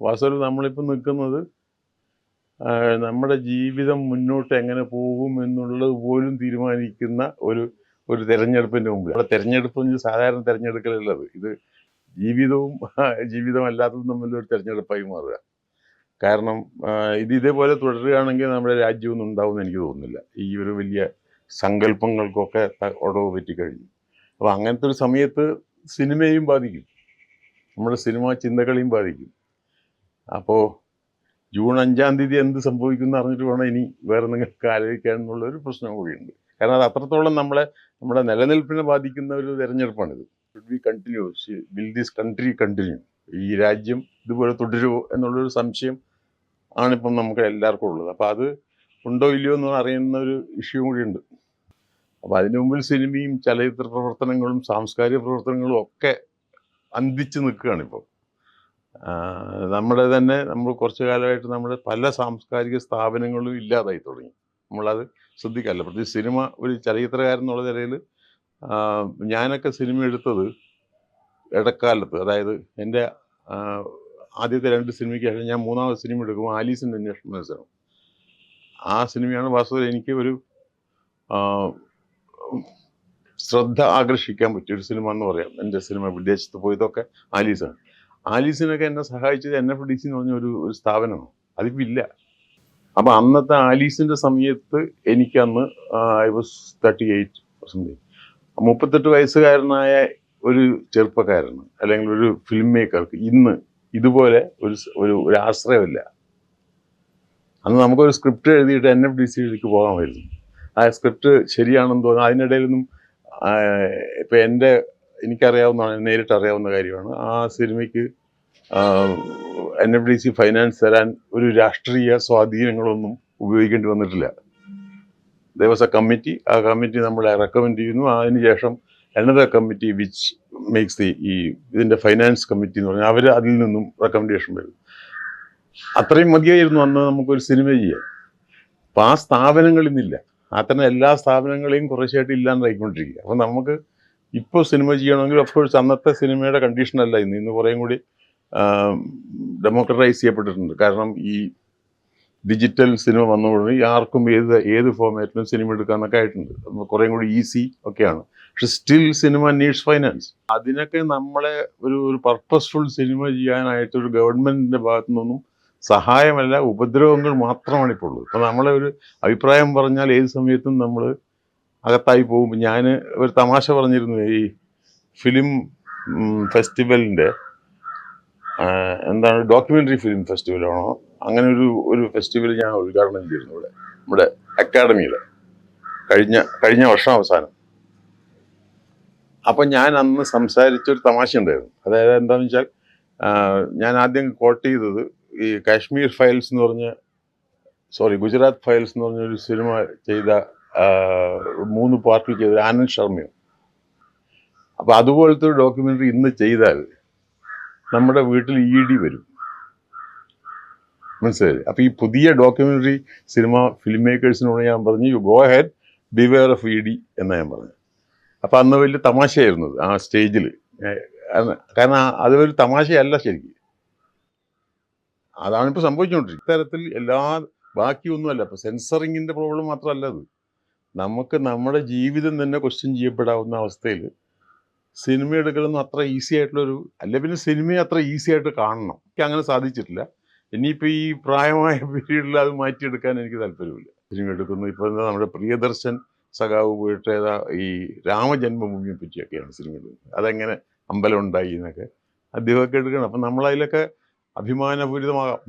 വാസ്തവത്തിൽ നമ്മളിപ്പോൾ നിൽക്കുന്നത് നമ്മുടെ ജീവിതം മുന്നോട്ട് എങ്ങനെ പോകും എന്നുള്ളത് പോലും തീരുമാനിക്കുന്ന ഒരു ഒരു തെരഞ്ഞെടുപ്പിന്റെ മുമ്പിൽ അവിടെ തെരഞ്ഞെടുപ്പ് സാധാരണ തെരഞ്ഞെടുക്കലല്ലത് ഇത് ജീവിതവും ജീവിതമല്ലാത്തതും തമ്മിലൊരു തിരഞ്ഞെടുപ്പായി മാറുക. കാരണം ഇത് ഇതേപോലെ തുടരുകയാണെങ്കിൽ നമ്മുടെ രാജ്യമൊന്നും ഉണ്ടാവുമെന്ന് എനിക്ക് തോന്നുന്നില്ല. ഈ ഒരു വലിയ സങ്കല്പങ്ങൾക്കൊക്കെ ഒടവ് പറ്റിക്കഴിഞ്ഞു. അപ്പോൾ അങ്ങനത്തെ ഒരു സമയത്ത് സിനിമയും ബാധിക്കും. നമ്മുടെ സിനിമാ ചിന്തകളെയും ബാധിക്കും. അപ്പോൾ ജൂൺ അഞ്ചാം തീയതി എന്ത് സംഭവിക്കുമെന്ന് അറിഞ്ഞിട്ട് വേണം ഇനി വേറെ നിങ്ങൾക്ക് ആലോചിക്കാൻ എന്നുള്ള ഒരു പ്രശ്നം കൂടിയുണ്ട്. കാരണം അത് അത്രത്തോളം നമ്മളെ നമ്മുടെ നിലനിൽപ്പിനെ ബാധിക്കുന്ന ഒരു തെരഞ്ഞെടുപ്പാണിത്. Be continues will this country continue ഈ രാജ്യം ഇതുപോലെ തുടരുമോ എന്നുള്ളൊരു സംശയം ആണിപ്പം നമുക്ക് എല്ലാവർക്കും ഉള്ളത്. അപ്പോൾ അത് ഉണ്ടോ ഇല്ലയോ എന്ന് അറിയുന്ന ഒരു ഇഷ്യൂ കൂടിയുണ്ട് അപ്പോൾ അതിനു മുമ്പിൽ സിനിമയും ചലച്ചിത്ര പ്രവർത്തനങ്ങളും സാംസ്കാരിക പ്രവർത്തനങ്ങളും ഒക്കെ അന്തിച്ച് നിൽക്കുകയാണ് ഇപ്പോൾ നമ്മുടെ തന്നെ നമ്മൾ കുറച്ചു കാലമായിട്ട് നമ്മൾ പല സാംസ്കാരിക സ്ഥാപനങ്ങളും ഇല്ലാതായി തുടങ്ങി. നമ്മളത് ശ്രദ്ധിക്കാറില്ല. പ്രത്യേകിച്ച് സിനിമ ഒരു ചലച്ചിത്രകാരൻ എന്നുള്ള നിലയിൽ ഞാനൊക്കെ സിനിമ എടുത്തത് ഇടക്കാലത്ത്. അതായത് എന്റെ ആദ്യത്തെ രണ്ട് സിനിമയ്ക്ക് ശേഷം ഞാൻ മൂന്നാമത് സിനിമ എടുക്കുമ്പോൾ ആലീസിന്റെ അന്വേഷണ മത്സരം ആ സിനിമയാണ് വാസ്തവത്തിൽ എനിക്ക് ഒരു ശ്രദ്ധ ആകർഷിക്കാൻ പറ്റിയ ഒരു സിനിമ എന്ന് പറയാം. എന്റെ സിനിമ വിദേശത്ത് പോയതൊക്കെ ആലീസാണ്. ആലീസിനൊക്കെ എന്നെ സഹായിച്ചത് എൻ എഫ് ഡി സി എന്ന് പറഞ്ഞ ഒരു ഒരു സ്ഥാപനമാണ്. അതിപ്പോൾ ഇല്ല അപ്പം അന്നത്തെ ആലീസിന്റെ സമയത്ത് എനിക്കന്ന് I was thirty eight something മുപ്പത്തെട്ട് വയസ്സുകാരനായ ഒരു ചെറുപ്പക്കാരന് അല്ലെങ്കിൽ ഒരു ഫിലിം മേക്കർക്ക് ഇന്ന് ഇതുപോലെ ഒരു ഒരു ഒരു ആശ്രയമില്ല. അന്ന് നമുക്കൊരു സ്ക്രിപ്റ്റ് എഴുതിയിട്ട് എൻ എഫ് ഡി സിയിലേക്ക് പോകാമായിരുന്നു. ആ സ്ക്രിപ്റ്റ് ശരിയാണെന്ന് തോന്നുന്നു. അതിനിടയിലൊന്നും ഇപ്പം എന്റെ എനിക്കറിയാവുന്നതാണ് നേരിട്ട് അറിയാവുന്ന കാര്യമാണ്. ആ സിനിമയ്ക്ക് N F D C finance തരാൻ ഒരു രാഷ്ട്രീയ സ്വാധീനങ്ങളൊന്നും ഉപയോഗിക്കേണ്ടി വന്നിട്ടില്ല. ദേവസ കമ്മിറ്റി ആ കമ്മിറ്റി നമ്മളെ റെക്കമെൻഡ് ചെയ്യുന്നു. അതിനുശേഷം another committee which makes the ഈ ഇതിന്റെ ഫൈനാൻസ് കമ്മിറ്റി എന്ന് പറഞ്ഞാൽ അവർ അതിൽ നിന്നും റെക്കമെൻഡേഷൻ വരും. അത്രയും മതിയായിരുന്നു അന്ന് നമുക്കൊരു സിനിമ ചെയ്യാൻ. അപ്പം ആ സ്ഥാപനങ്ങളിൽ നിന്നില്ല അത്തരം എല്ലാ സ്ഥാപനങ്ങളെയും കുറേശ്ശായിട്ട് ഇല്ലാണ്ടായിക്കൊണ്ടിരിക്കുക. അപ്പം നമുക്ക് ഇപ്പോൾ സിനിമ ചെയ്യണമെങ്കിൽ ഓഫ് കോഴ്സ് അന്നത്തെ സിനിമയുടെ കണ്ടീഷനല്ല ഇന്ന്. ഇന്ന് കുറേയും കൂടി ഡെമോക്രറ്റൈസ് ചെയ്യപ്പെട്ടിട്ടുണ്ട്. കാരണം ഈ ഡിജിറ്റൽ സിനിമ വന്നതോടെ ആർക്കും ഏത് ഏത് ഫോമാറ്റിലും സിനിമ എടുക്കാമെന്നൊക്കെ ആയിട്ടുണ്ട്. കുറേയും കൂടി ഈസി ഒക്കെയാണ്. പക്ഷെ സ്റ്റിൽ സിനിമ നീഡ്സ് ഫൈനാൻസ് അതിനൊക്കെ നമ്മളെ ഒരു ഒരു പർപ്പസ്ഫുൾ സിനിമ ചെയ്യാനായിട്ട് ഒരു ഗവൺമെന്റിന്റെ ഭാഗത്തു നിന്നൊന്നും സഹായമല്ല ഉപദ്രവങ്ങൾ മാത്രമാണ് ഇപ്പോൾ ഉള്ളത്. അപ്പോൾ നമ്മളെ ഒരു അഭിപ്രായം പറഞ്ഞാൽ ഏത് സമയത്തും നമ്മൾ അകത്തായി പോകും. ഞാൻ ഒരു തമാശ പറഞ്ഞിരുന്നു. ഈ ഫിലിം ഫെസ്റ്റിവലിന്റെ എന്താണ് ഡോക്യുമെന്ററി ഫിലിം ഫെസ്റ്റിവലാണോ? അങ്ങനെ ഒരു ഒരു ഫെസ്റ്റിവൽ ഞാൻ ഉദ്ഘാടനം ചെയ്തിരുന്നു ഇവിടെ നമ്മുടെ അക്കാഡമിയിൽ കഴിഞ്ഞ കഴിഞ്ഞ വർഷം അവസാനം. അപ്പം ഞാൻ അന്ന് സംസാരിച്ച ഒരു തമാശ ഉണ്ടായിരുന്നു. അതായത് എന്താണെന്ന് വെച്ചാൽ ഞാൻ ആദ്യം കോട്ട് ചെയ്തത് ഈ കാശ്മീർ ഫയൽസ് എന്ന് പറഞ്ഞ സോറി ഗുജറാത്ത് ഫയൽസ് എന്ന് പറഞ്ഞൊരു സിനിമ ചെയ്ത മൂന്ന് പാർട്ടി ചെയ്ത ആനന്ദ് ശർമ്മയും. അപ്പം അതുപോലത്തെ ഒരു ഡോക്യുമെന്ററി ഇന്ന് ചെയ്താൽ നമ്മുടെ വീട്ടിൽ ഇ ഡി വരും. മനസ്സിലായി അപ്പം ഈ പുതിയ ഡോക്യുമെന്ററി സിനിമ ഫിലിം മേക്കേഴ്സിനോട് ഞാൻ പറഞ്ഞു you go ahead beware of E D എന്ന് ഞാൻ പറഞ്ഞു. അപ്പം അന്ന് വലിയ തമാശയായിരുന്നു ആ സ്റ്റേജിൽ. കാരണം അതൊരു തമാശയല്ല ശരിക്കും. അതാണിപ്പോൾ സംഭവിച്ചുകൊണ്ടിരിക്കുന്നത് ഇത്തരത്തിൽ എല്ലാ ബാക്കിയൊന്നുമല്ല. ഇപ്പോൾ സെൻസറിങ്ങിന്റെ പ്രോബ്ലം മാത്രമല്ല അത്. നമുക്ക് നമ്മുടെ ജീവിതം തന്നെ ക്വസ്റ്റ്യൻ ചെയ്യപ്പെടാവുന്ന അവസ്ഥയിൽ സിനിമ എടുക്കലൊന്നും അത്ര ഈസി ആയിട്ടുള്ളൊരു അല്ല പിന്നെ സിനിമയെ അത്ര ഈസി ആയിട്ട് കാണണം. എനിക്ക് അങ്ങനെ സാധിച്ചിട്ടില്ല. ഇനിയിപ്പോൾ ഈ പ്രായമായ പീരീഡിൽ അത് മാറ്റിയെടുക്കാൻ എനിക്ക് താല്പര്യമില്ല. സിനിമ എടുക്കുന്നു. ഇപ്പോൾ എന്താ നമ്മുടെ പ്രിയദർശൻ സഖാവ് പോയിട്ട് ഏതാ ഈ രാമജന്മഭൂമിയെ പറ്റിയൊക്കെയാണ് സിനിമ എടുക്കുന്നത്. അതെങ്ങനെ അമ്പലം ഉണ്ടായി എന്നൊക്കെ അദ്ദേഹമൊക്കെ എടുക്കണം. അപ്പം നമ്മളതിലൊക്കെ അഭിമാനപൂരിതമാകാം.